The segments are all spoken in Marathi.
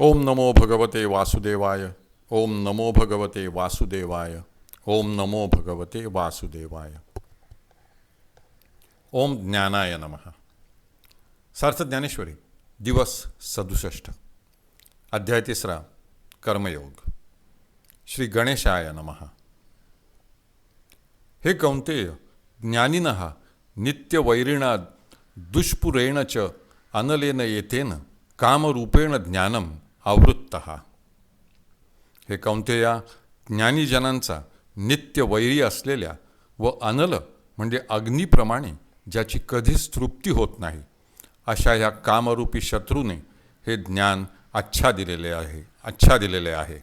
ओम नमो भगवते वासुदेवाय ओम नमो भगवते वासुदेवाय ओम नमो भगवते वासुदेवाय। ओम ज्ञानाय नमः। सार्थ ज्ञानेश्वरी दिवस सदुसष्ट। अध्याय तिसरा कर्मयोग। श्री गणेशाय नमः। हे कौंतेय ज्ञानिनः नित्यवैरिणा दुष्पुरेण च अनलेन येतेन कामरूपेण ज्ञानम आवृत्त. हे कौंतेया ज्ञानीजनांचा नित्य वैरी असलेल्या व अनल म्हणजे अग्नीप्रमाणे ज्याची कधीच तृप्ती होत नाही अशा ह्या कामरूपी शत्रूने हे ज्ञान अच्छा दिलेले आहे अच्छा दिलेले आहे.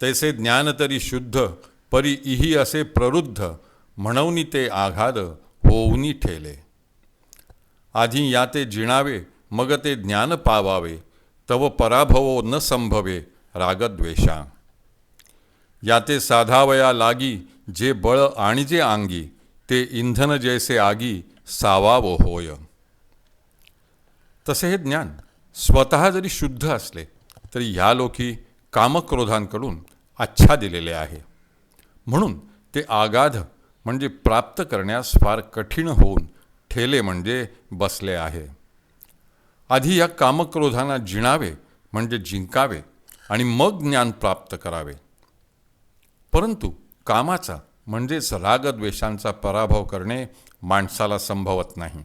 तैसे ज्ञान तरी शुद्ध परी इही असे प्रवृद्ध म्हणून ते आघाद होऊनी ठेले. आधी या ते जिणावे मग ते ज्ञान पावावे तव पराभवो न संभवे रागद्वेषा. या ते साधावया लागी जे बळ आणि जे आंगी ते इंधन जैसे आगी सावावो होय. तसे हे ज्ञान स्वतः जरी शुद्ध असले तरी ह्या लोकी कामक्रोधांकडून आच्छा दिलेले आहे. म्हणून ते आगाध म्हणजे प्राप्त करण्यास फार कठीण होऊन ठेले म्हणजे बसले आहे. आधी या कामक्रोधांना जिणावे म्हणजे जिंकावे आणि मग ज्ञान प्राप्त करावे. परंतु कामाचा म्हणजेच रागद्वेषांचा पराभव करणे माणसाला संभवत नाही.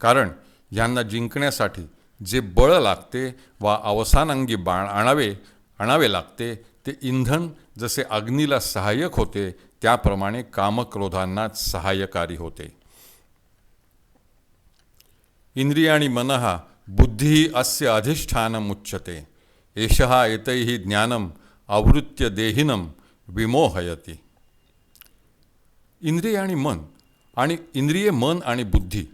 कारण यांना जिंकण्यासाठी जे बळ लागते वा अवसानांगी बाण आणावे आणावे लागते ते इंधन जसे अग्नीला सहाय्यक होते त्याप्रमाणे कामक्रोधांनाच सहाय्यकारी होते. इंद्रियाणी मनः बुद्धी अस्य अधिष्ठानमुच्यते एषः एतैः ज्ञानम आवृत्य देहिनम विमोहयती। इंद्रिय आणि मन आणि इंद्रिय मन आणि बुद्धी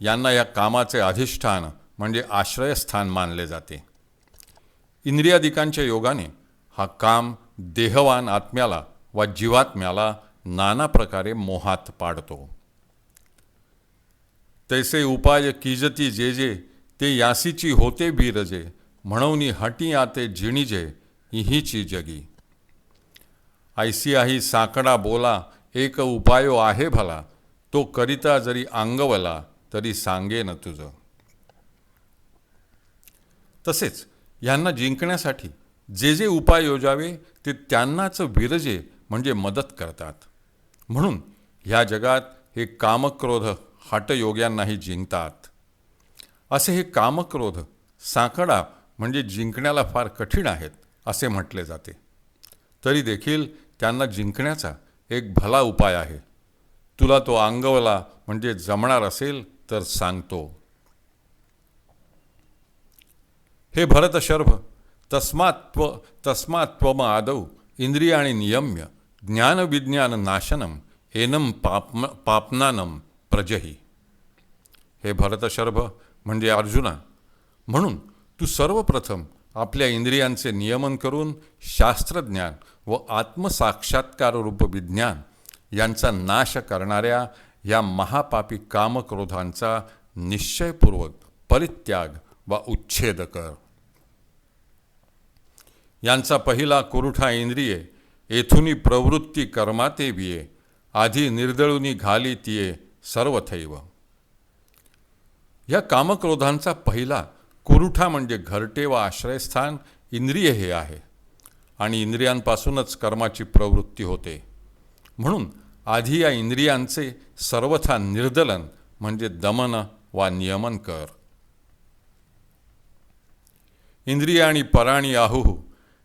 यांना या कामाचे अधिष्ठान म्हणजे आश्रयस्थान मानले जाते। इंद्रियादिकांच्या योगाने हा काम देहवान आत्म्याला वा जीवात्म्याला नाना प्रकारे मोहात पाडतो। तैसे उपाय किजती जे जे ते यासीची होते बीरजे म्हणून हटी आते जिणीजे हिची जगी. ऐसी आही साकडा बोला एक उपायो आहे भला तो करिता जरी अंगवला तरी सांगे न तुझं. तसेच यांना जिंकण्यासाठी जे जे उपाय योजावे ते त्यांनाच विरजे म्हणजे मदत करतात. म्हणून ह्या जगात हे कामक्रोध हटयोग्यांनाही जिंकतात. असे हे कामक्रोध साकडा म्हणजे जिंकण्याला फार कठीण आहेत असे म्हटले जाते. तरी देखील त्यांना जिंकण्याचा एक भला उपाय आहे. तुला तो अंगवला म्हणजे जमणार असेल तर सांगतो. हे भरतशर्भ तस्मात्व तस्मात्वम आदौ इंद्रियाणी नियम्य ज्ञानविज्ञान नाशनम एनम पाप पापनानम प्रजही. हे भरतशर्भ म्हणजे अर्जुना म्हणून तू सर्वप्रथम आपल्या इंद्रियांचे नियमन करून शास्त्रज्ञान व आत्मसाक्षात्काररूप विज्ञान यांचा नाश करणाऱ्या या महापापी कामक्रोधांचा निश्चयपूर्वक परित्याग वा उच्छेद कर. यांचा पहिला कुरुठा इंद्रिये येथुनी प्रवृत्ती कर्माते बिये आधी निर्दळुनी घाली तिये सर्वथैव. या कामक्रोधांचा पहिला कुरुठा म्हणजे घरटे व आश्रयस्थान इंद्रिय हे आहे. आणि इंद्रियांपासूनच कर्माची प्रवृत्ती होते. म्हणून आधी या इंद्रियांचे सर्वथा निर्दलन म्हणजे दमन वा नियमन कर. इंद्रिय आणि पराणी आहुः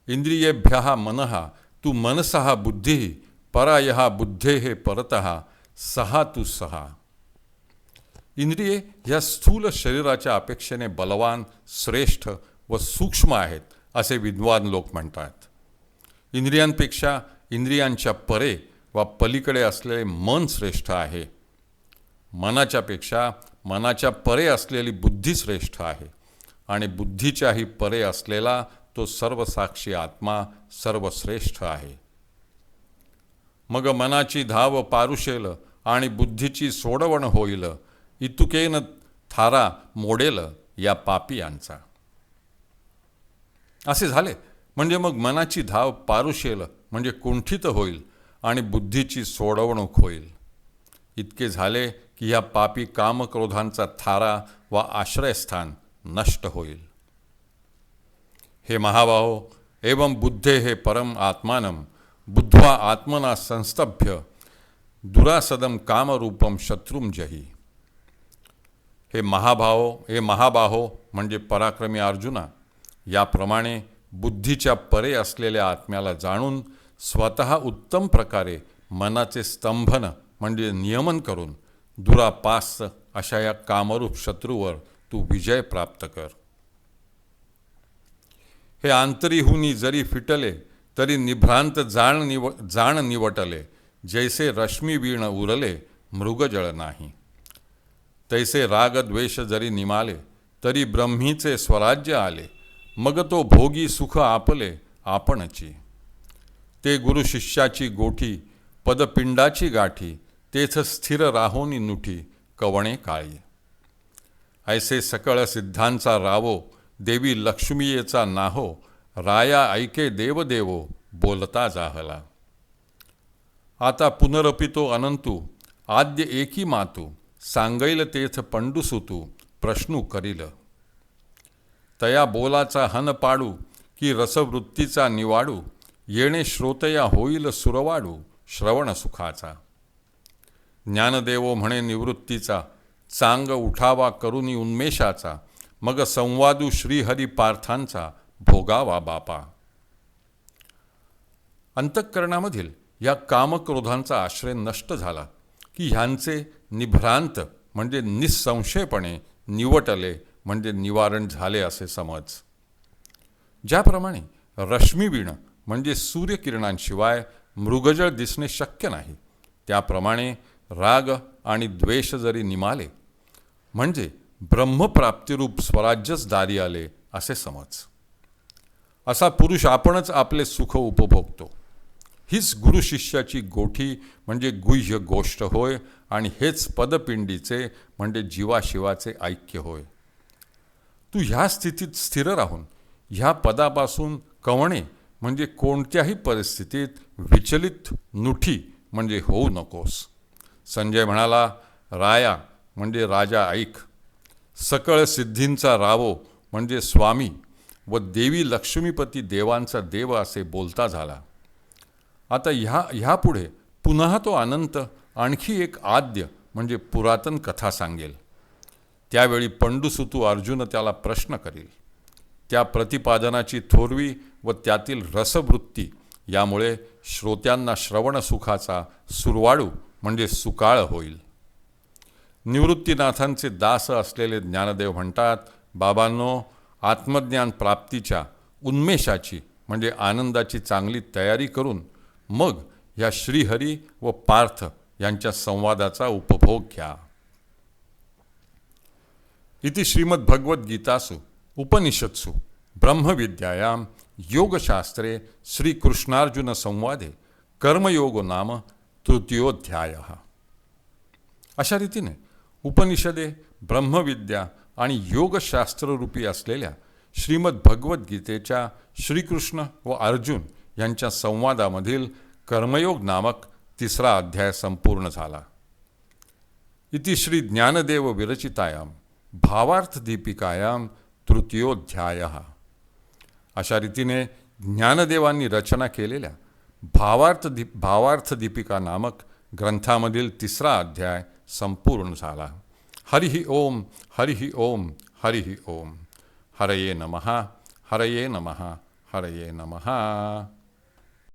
इंद्रियेभ्य मनहा तू मनसहा बुद्धी पराय बुद्धे परतहा सहा तू सहा. इंद्रिये ह्या स्थूल शरीराच्या अपेक्षेने बलवान श्रेष्ठ व सूक्ष्म आहेत असे विद्वान लोक म्हणतात. इंद्रियांपेक्षा इंद्रियांच्या परे वा पलीकडे असलेले मन श्रेष्ठ आहे. मनाच्यापेक्षा मनाच्या परे असलेली बुद्धी श्रेष्ठ आहे आणि बुद्धीच्याही परे असलेला तो सर्वसाक्षी आत्मा सर्वश्रेष्ठ आहे. मग मनाची धाव पारुशेल आणि बुद्धीची सोडवण होईल इतुकेन थारा मोडेल या पापियांचा असे झाले. म्हणजे मग मनाची धाव पारुशेल म्हणजे कुंठित होईल आणि बुद्धीची सोडवणूक होईल. इतके झाले की ह्या पापी कामक्रोधांचा थारा वा आश्रयस्थान नष्ट होईल. हे महाबाहो एवं बुद्धे हे परम आत्मानम बुद्ध्वा आत्मना संस्तभ्य दुरासदम कामरूपम शत्रुम जही. हे महाभाव हे महाबाहो म्हणजे पराक्रमी अर्जुना. याप्रमाणे बुद्धीच्या परे असलेल्या आत्म्याला जाणून स्वतः उत्तम प्रकारे मनाचे स्तंभन म्हणजे नियमन करून दुरापास अशा या कामरूप शत्रूवर तू विजय प्राप्त कर. हे आंतरीहुनी जरी फिटले तरी निभ्रांत जाण निव जाण निवटले. जैसे रश्मीवीण उरले मृगजळ नाही. तैसे रागद्वेष जरी निमाले तरी ब्रह्मीचे स्वराज्य आले. मग तो भोगी सुख आपले आपणची. ते गुरु शिष्याची गोठी पदपिंडाची गाठी तेच स्थिर राहोनी नुठी कवणे काळी. ऐसे सकळ सिद्धांचा रावो देवी लक्ष्मीयेचा नाहो राया ऐके देवदेवो बोलता जाहला. आता पुनरपितो अनंतू आद्य एकी मातू सांगैल तेथ पंडुसुतू प्रश्नू करील. तया बोलाचा हन पाडू की रसवृत्तीचा निवाडू येणे श्रोतया होईल सुरवाडू श्रवण सुखाचा. ज्ञानदेवो म्हणे निवृत्तीचा चांग उठावा करुनी उन्मेषाचा मग संवादू श्रीहरी पार्थांचा भोगावा बापा. अंतःकरणामधील या कामक्रोधांचा आश्रय नष्ट झाला. की ह्यांचे निभ्रांत म्हणजे निःसंशयपणे निवटले म्हणजे निवारण झाले असे समज. ज्याप्रमाणे रश्मीवीण म्हणजे सूर्यकिरणांशिवाय मृगजळ दिसणे शक्य नाही त्याप्रमाणे राग आणि द्वेष जरी निमाले म्हणजे ब्रह्मप्राप्तिरूप स्वराज्यच दारी आले असे समज. असा पुरुष आपणच आपले सुख उपभोगतो. हीच गुरुशिष्याची गोठी म्हणजे गुह्य गोष्ट होय आणि हेच पदपिंडीचे म्हणजे जीवाशिवाचे ऐक्य होय. तू ह्या स्थितीत स्थिर राहून ह्या पदापासून कवणे म्हणजे कोणत्याही परिस्थितीत विचलित नुठी म्हणजे होऊ नकोस. संजय म्हणाला राया म्हणजे राजा ऐक. सकळ सिद्धींचा रावो म्हणजे स्वामी व देवी लक्ष्मीपती देवांचा देव असे बोलता झाला. आता ह्या ह्यापुढे पुन्हा तो अनंत आणखी एक आद्य म्हणजे पुरातन कथा सांगेल. त्यावेळी पंडुसुतू अर्जुन त्याला प्रश्न करील. त्या प्रतिपादनाची थोरवी व त्यातील रसवृत्ती यामुळे श्रोत्यांना श्रवणसुखाचा सुरवाळू म्हणजे सुकाळ होईल. निवृत्तीनाथांचे दास असलेले ज्ञानदेव म्हणतात बाबांनो आत्मज्ञान प्राप्तीच्या उन्मेषाची म्हणजे आनंदाची चांगली तयारी करून मग या श्रीहरी व पार्थ यांच्या संवादाचा उपभोग घ्या. इति श्रीमद्भगवद्गीतासु उपनिषत्सु ब्रह्मविद्यायां योगशास्त्रे श्रीकृष्णार्जुनसंवादे कर्मयोग नाम तृतीयोध्याय अशा रीतीने उपनिषदे ब्रह्मविद्या आणि योगशास्त्ररूपी असलेल्या श्रीमद्भगवद्गीतेच्या श्रीकृष्ण व अर्जुन यांच्या संवादामधील कर्मयोग नामक तिसरा अध्याय संपूर्ण झाला. इति श्री ज्ञानदेव विरचितायाम भावार्थ दीपिकायाम तृतीयोध्याय. अशा रीतीने ज्ञानदेवांनी रचना केलेल्या भावार्थ दीप भावार्थ दीपिका नामक ग्रंथामधील तिसरा अध्याय संपूर्ण झाला. हरिः ओम हरिः ओम हरिः ओम. हरये नमः हरये नमः हरये नमः.